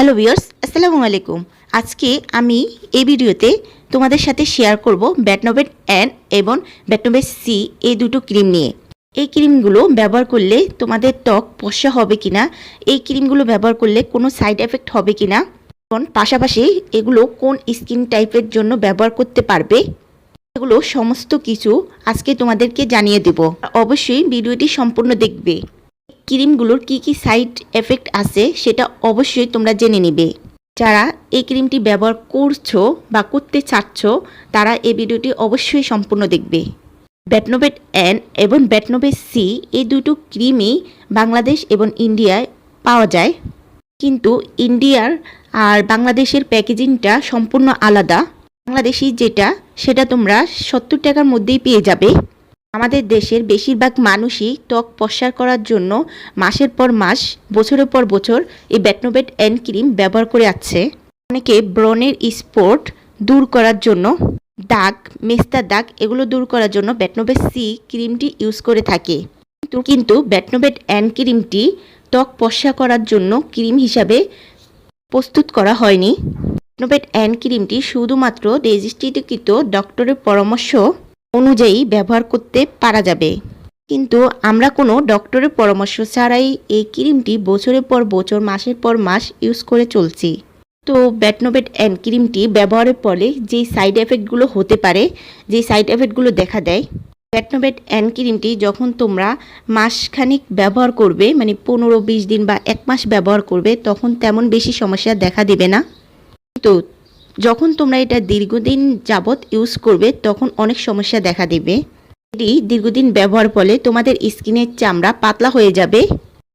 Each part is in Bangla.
হ্যালো ভিউয়ার্স, আসসালামু আলাইকুম। আজকে আমি এই ভিডিওতে তোমাদের সাথে শেয়ার করব ব্যাটনোভেট এন এবং ব্যাটনোভেট সি এই দুটো ক্রিম নিয়ে। এই ক্রিমগুলো ব্যবহার করলে তোমাদের ত্বক ফর্সা হবে কিনা, এই ক্রিমগুলো ব্যবহার করলে কোনো সাইড এফেক্ট হবে কিনা, এবং পাশাপাশি এগুলো কোন স্কিন টাইপের জন্য ব্যবহার করতে পারবে, এগুলো সমস্ত কিছু আজকে তোমাদেরকে জানিয়ে দেব। অবশ্যই ভিডিওটি সম্পূর্ণ দেখবে। ক্রিমগুলোর কি কি সাইড এফেক্ট আছে সেটা অবশ্যই তোমরা জেনে নেবে। যারা এই ক্রিমটি ব্যবহার করছ বা করতে চাচ্ছ, তারা এই ভিডিওটি অবশ্যই সম্পূর্ণ দেখবে। ব্যাটনোভেট এন এবং ব্যাটনোভেট সি এই দুটো ক্রিমই বাংলাদেশ এবং ইন্ডিয়ায় পাওয়া যায়। কিন্তু ইন্ডিয়ার আর বাংলাদেশের প্যাকেজিংটা সম্পূর্ণ আলাদা। বাংলাদেশি যেটা, সেটা তোমরা সত্তর টাকার মধ্যেই পেয়ে যাবে। আমাদের দেশের বেশিরভাগ মানুষই ত্বক পরিষ্কার করার জন্য মাসের পর মাস, বছরের পর বছর এই ব্যাটনোভেট অ্যান্ড ক্রিম ব্যবহার করে আসছে। অনেকে ব্রণের স্পট দূর করার জন্য, দাগ, মেস্তা দাগ এগুলো দূর করার জন্য ব্যাটনোভেট সি ক্রিমটি ইউজ করে থাকে। কিন্তু কিন্তু ব্যাটনোভেট এন ক্রিমটি ত্বক পরিষ্কার করার জন্য ক্রিম হিসাবে প্রস্তুত করা হয়নি। ব্যাটনোভেট অ্যান্ড ক্রিমটি শুধুমাত্র রেজিস্ট্রিকৃত ডক্টরের পরামর্শ অনুযায়ী ব্যবহার করতে পারা যাবে। কিন্তু আমরা কোনো ডক্টরের পরামর্শ ছাড়াই এই ক্রিমটি বছরের পর বছর, মাসের পর মাস ইউজ করে চলছি। তো ব্যাটনোভেট অ্যান্ড ক্রিমটি ব্যবহারের ফলে যে সাইড এফেক্টগুলো হতে পারে, যে সাইড এফেক্টগুলো দেখা দেয়, ব্যাটনোভেট অ্যান্ড ক্রিমটি যখন তোমরা মাসখানিক ব্যবহার করবে মানে পনেরো, বিশ দিন বা এক মাস ব্যবহার করবে, তখন তেমন বেশি সমস্যা দেখা দেবে না। তো যখন তোমরা এটা দীর্ঘদিন যাবৎ ইউজ করবে, তখন অনেক সমস্যা দেখা দেবে। এটি দীর্ঘদিন ব্যবহার ফলে তোমাদের স্কিনের চামড়া পাতলা হয়ে যাবে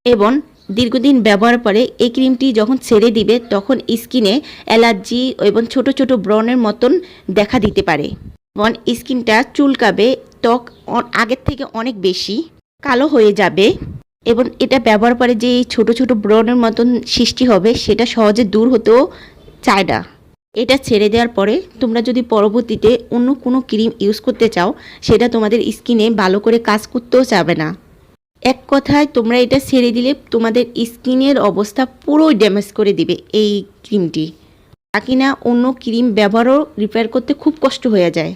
এবং দীর্ঘদিন ব্যবহার পরে এই ক্রিমটি যখন ছেড়ে দিবে, তখন স্কিনে অ্যালার্জি এবং ছোট ছোট ব্রণের মতন দেখা দিতে পারে। এবং স্কিনটা চুলকাবে, ত্বক আগের থেকে অনেক বেশি, কালো হয়ে যাবে এবং এটা ব্যবহার করে যে ছোট ছোট ব্রণের মতন সৃষ্টি হবে, সেটা সহজে দূর হতেও চায় না। এটা ছেড়ে দেওয়ার পরে তোমরা যদি পরবর্তীতে অন্য কোনো ক্রিম ইউজ করতে চাও, সেটা তোমাদের স্কিনে ভালো করে কাজ করতেও যাবে না। এক কথায় তোমরা এটা ছেড়ে দিলে তোমাদের স্কিনের অবস্থা পুরো ড্যামেজ করে দিবে এই ক্রিমটি। বাকি না অন্য ক্রিম ব্যবহারও রিপেয়ার করতে খুব কষ্ট হয়ে যায়।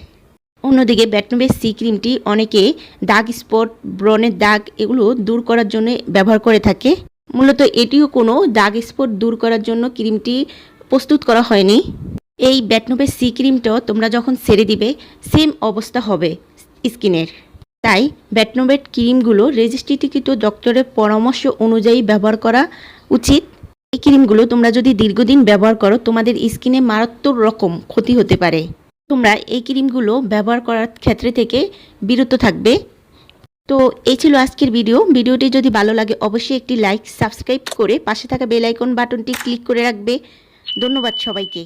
অন্যদিকে ব্যাটনোভের সি ক্রিমটি অনেকে দাগ স্পট, ব্রণের দাগ এগুলো দূর করার জন্য ব্যবহার করে থাকে। মূলত এটিও কোনো দাগ স্পট দূর করার জন্য ক্রিমটি প্রস্তুত করা হয়নি। এই ব্যাটনোভের সি ক্রিমটাও তোমরা যখন সেরে দিবে, সেম অবস্থা হবে স্কিনের। তাই ব্যাটনোভেট ক্রিমগুলো রেজিস্ট্রিকৃত ডক্টরের পরামর্শ অনুযায়ী ব্যবহার করা উচিত। এই ক্রিমগুলো তোমরা যদি দীর্ঘদিন ব্যবহার করো, তোমাদের স্কিনে মারাত্মক রকম ক্ষতি হতে পারে। তোমরা এই ক্রিমগুলো ব্যবহার করার ক্ষেত্রে থেকে বিরত থাকবে। তো এই ছিল আজকের ভিডিও। ভিডিওটি যদি ভালো লাগে, অবশ্যই একটি লাইক, সাবস্ক্রাইব করে পাশে থাকা বেল আইকন বাটনটি ক্লিক করে রাখবে। ধন্যবাদ সবাইকে।